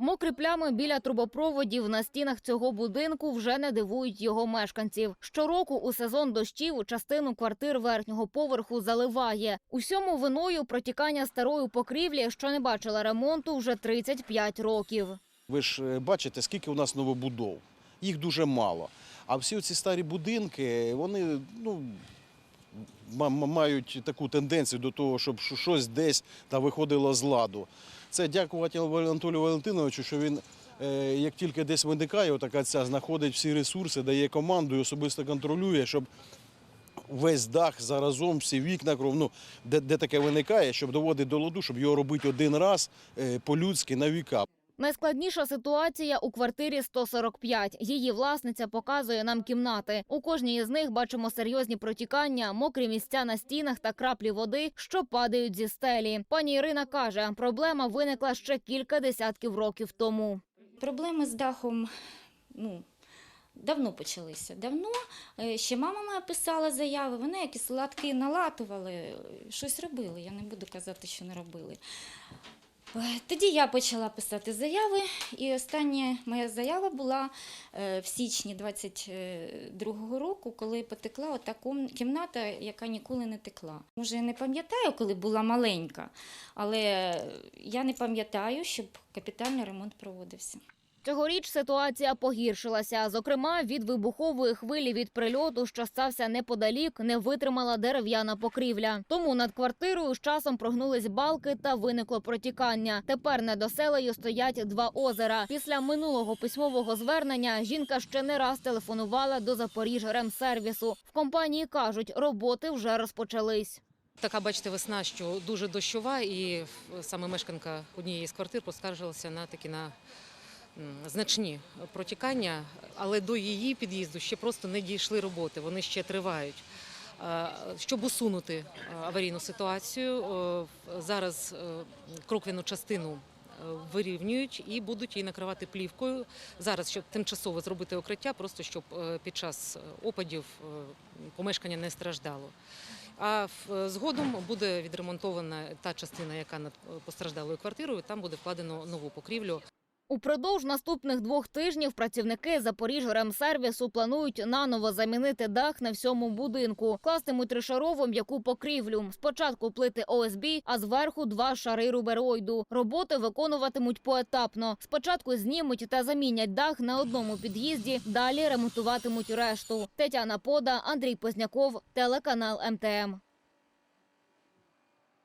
Мокрі плями біля трубопроводів на стінах цього будинку вже не дивують його мешканців. Щороку у сезон дощів частину квартир верхнього поверху заливає. Усьому виною протікання старої покрівлі, що не бачила ремонту вже 35 років. Ви ж е, бачите, скільки у нас новобудов. Їх дуже мало. А всі ці старі будинки, вони ну, мають таку тенденцію до того, щоб щось десь та виходило з ладу. Це дякувати Анатолію Валентиновичу, що він, е, як тільки десь виникає, така ця знаходить всі ресурси, дає команду і особисто контролює, щоб весь дах заразом, всі вікна, кров, ну, де, де таке виникає, щоб доводити до ладу, щоб його робити один раз е, по-людськи на віка. Найскладніша ситуація у квартирі 145. Її власниця показує нам кімнати. У кожній із них бачимо серйозні протікання, мокрі місця на стінах та краплі води, що падають зі стелі. Пані Ірина каже, проблема виникла ще кілька десятків років тому. Проблеми з дахом ну, давно почалися. Давно Е, ще мама моя писала заяви, вони якісь латки налатували, е, щось робили. Я не буду казати, що не робили. Е, Тоді я почала писати заяви, і остання моя заява була е, в січні 22-го року, коли потекла ота кімната, яка ніколи не текла. Може, я не пам'ятаю, коли була маленька, але я не пам'ятаю, щоб капітальний ремонт проводився. Цьогоріч ситуація погіршилася. Зокрема, від вибухової хвилі від прильоту, що стався неподалік, не витримала дерев'яна покрівля. Тому над квартирою з часом прогнулись балки та виникло протікання. Тепер над оселею стоять два озера. Після минулого письмового звернення жінка ще не раз телефонувала до Запоріжремсервісу. В компанії кажуть, роботи вже розпочались. Така, бачите, весна, що дуже дощова, і саме мешканка однієї з квартир поскаржилася на такі на значні протікання, але до її під'їзду ще просто не дійшли роботи, вони ще тривають. Щоб усунути е, аварійну ситуацію, зараз е, кроквіну частину е, вирівнюють і будуть її накривати плівкою. Зараз, щоб тимчасово зробити укриття, просто щоб під час опадів помешкання не страждало. А згодом буде відремонтована та частина, яка над постраждалою квартирою. Там буде вкладено нову покрівлю. Упродовж наступних двох тижнів працівники Запоріжремсервісу планують наново замінити дах на всьому будинку. Кластимуть тришарову м'яку покрівлю. Спочатку плити ОСБ, а зверху два шари рубероїду. Роботи виконуватимуть поетапно. Спочатку знімуть та замінять дах на одному під'їзді, далі ремонтуватимуть решту. Тетяна Пода, Андрій Позняков, телеканал МТМ.